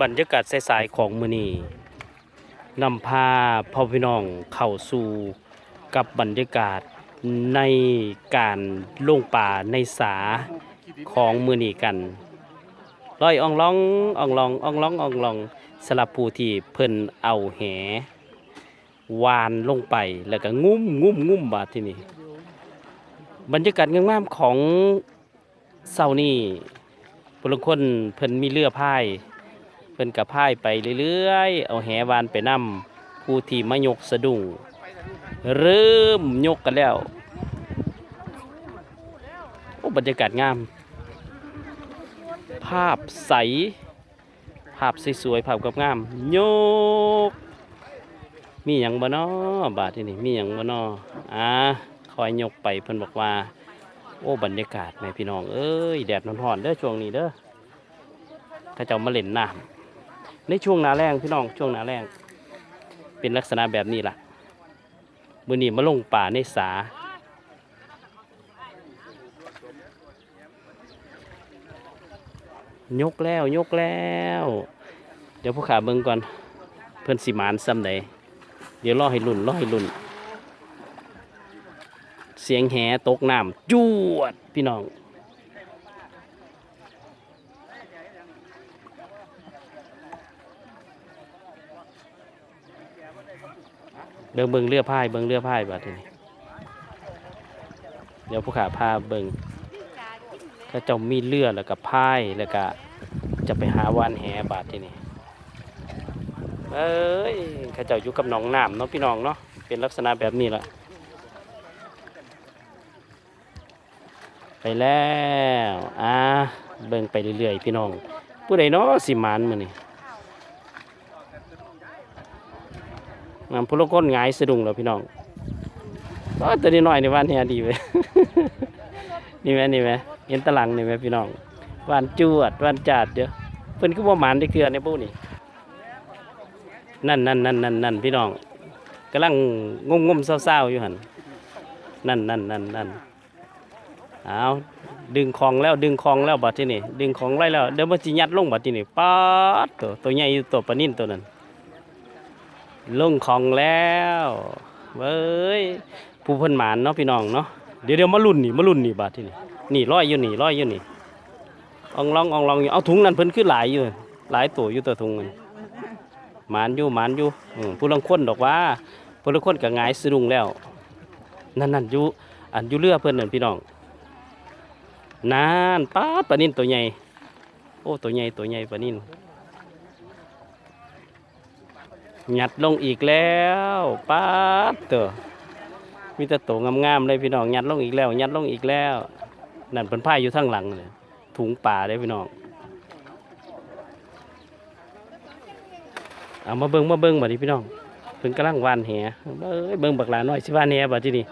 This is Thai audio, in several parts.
บรรยากาศสายๆของมือนีนำพาพ่อพี่น้องเข้าสู่กับบรรยากาศในการลงป่าในสาของมือนีกันร้อยอ่องลองอ่องลองอ่องลองอ่องลองสลับผู้ที่เพิ่นเอาแหวานลงไปแล้วก็งุ้มงุ้มงุ้มบาดที่นี่บรรยากาศงามๆของเสานี่พลคนเพิ่นมีเรือพาย เพิ่นกับพายไปเรื่อยๆ เอาแหวานไปนำผู้ที่มายกสะดุ้งเริ่มยกกันแล้วโอ้บรรยากาศงาม ภาพใส ภาพสวยๆภาพกับงามยก มีหยังบ่นอบาดที่นี่มีหยังบ่นออ่าคอยยกไปเพิ่นบอกว่า โอ้บรรยากาศแม่พี่น้องเอ้ยแดดร้อนๆเด้อช่วงนี้เด้อถ้าเจ้ามาเล่นน้ำ ในช่วงหนาแรงพี่น้องช่วงหนาแรงเป็นลักษณะแบบนี้ล่ะมือนี้มาลงป่าในสายกแล้วยกแล้ว เดี๋ยวผู้ขาเบิ่งก่อน เพิ่อนสิมานซ้ำใดเดี๋ยวรอให้ลุ่นรอให้ลุ่น เสียงแหตกน้ำจวดพี่น้อง เบิ่งเบิ่งเรือพายเบิ่งเรือพายบัดนี้เดี๋ยวผู้ขาพาเบิ่งถ้าเจ้ามีเรือแล้วก็พายแล้วก็จะไปหาวานแหบาดที่นี่เอ้ยข้าเจ้าอยู่กับหนองน้ำเนาะพี่น้องเนาะเป็นลักษณะแบบนี้ละไปแล้วอ่าเบิ่งไปเรื่อยๆพี่น้อง ผู้ใดเนาะสิมานมือนี้ งามผู้ลางคนหงายสะดุ้งแล้วพี่น้องก็ตัวนี้น้อยในบ้านเฮียดีเว้นี่แหมนี่แหมเห็นตะลังนี่แหมพี่น้องวานจวดวานจัดเด้อเพิ่นคือบ่หมานได้เกลือในปูนี่นั่นนั่นนั่นนั่นนั่นพี่น้องกำลังงมงมเศร้าๆอยู่หั่นนั่นนั่นนั่นนั่นเอาดึงของแล้วดึงของแล้วบัดที่นี่ดึงของไว้แล้วเดี๋ยวมันสิยัดลงบัดที่นี่ป๊าดตัวตัวใหญ่อยู่ตัวปลานิ่นตัวนั้น ลงของแล้วเว้ยผู้เพิ่นหมานเนาะพี่น้องเนาะเดี๋ยวเดี๋ยวมาลุ่นนี่มาลุ่นนี่บัดที่นี่นี่ร้อยอยู่นี่ร้อยอยู่นี่อองลองอองลองอยู่เอาถุงนั้นเพิ่นคือหลายอยู่ หลายตัวอยู่ตัวถุงมันหมานอยู่หมานอยู่ผู้ลังคนดอกว่าผู้ลังคนก็หงายสะดุ้งแล้ว นั่นนั่นอยู่อันอยู่เรือเพิ่นนั่นพี่น้องนานป้าปลานินตัวใหญ่โอ้ตัวใหญ่ตัวใหญ่ปลานิน หยัดลงอีกแล้วป้าตัวมีแต่ตัวงามๆเลยพี่น้องหยัดลงอีกแล้วหยัดลงอีกแล้ว นั่นเป็นผ้าอยู่ข้งหลังเลยถุงป่าเลยพี่น้องเอามาเบิ้งมาเบิ้งบัดนี้พี่น้องเพิ่นกำลังวานแหเอ้ยเบิ้งบักหลาน้อยสิวานแหบัดที่นี่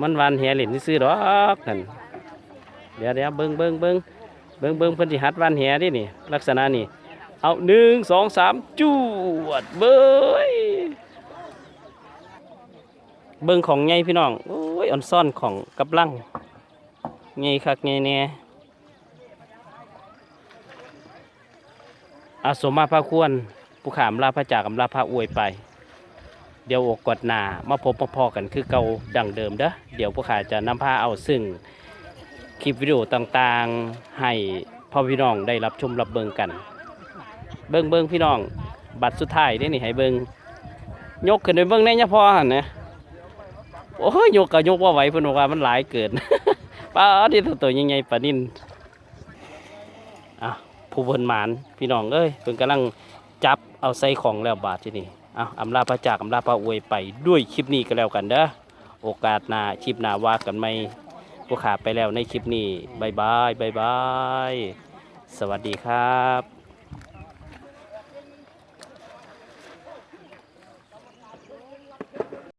มันวานแหเล่นซื่อดอกนั่นเดี๋ยวเดี๋ยวเบิ้งเบิ้งเบิ้งเบิ้งเบิ้งเพิ่นสิหัดวันแหดินี่ ลักษณะนี่ เอาหนึ่งสองสามจวดเบยเบิ้งของไงพี่น้องโอ้ยอ่อนซ่อนของกับลังไงคักไงแน่อาสมมาพระควรผู้ขามลาพระจากกับลาพระอวยไป เดี๋ยวอกกดหนามาพบมาพอกันคือเก่าดังเดิมเด้อเดี๋ยวผู้ขาจะนำพาเอาซึ่งคลิปวิดีโอต่างๆ ให้พ่อพี่น้องได้รับชมรับเบิงกัน เบิงเบิงพี่น้อง บัตรสุดท้ายได้นี่ให้เบิงยกขึ้นไปเบิงในยะพอหันนะโอ้ยยกก็ยกว่าไหวเพิ่นบอกว่ามันหลายเกินป้าที่ตัวตัวยังไงปานินอะผู้เพิ่นหมานพี่น้องเอ้ยเพิ่นกำลังจับเอาใส่ของแล้วบาทที่นี่อะอำลาพระจากอำลาพระอวยไปด้วยคลิปนี้ก็แล้วกันเด้อโอกาสหน้าคลิปหน้าว่ากันไหมผู้ขาไปแล้วในคลิปนี้บายบายบายบาย สวัสดีครับ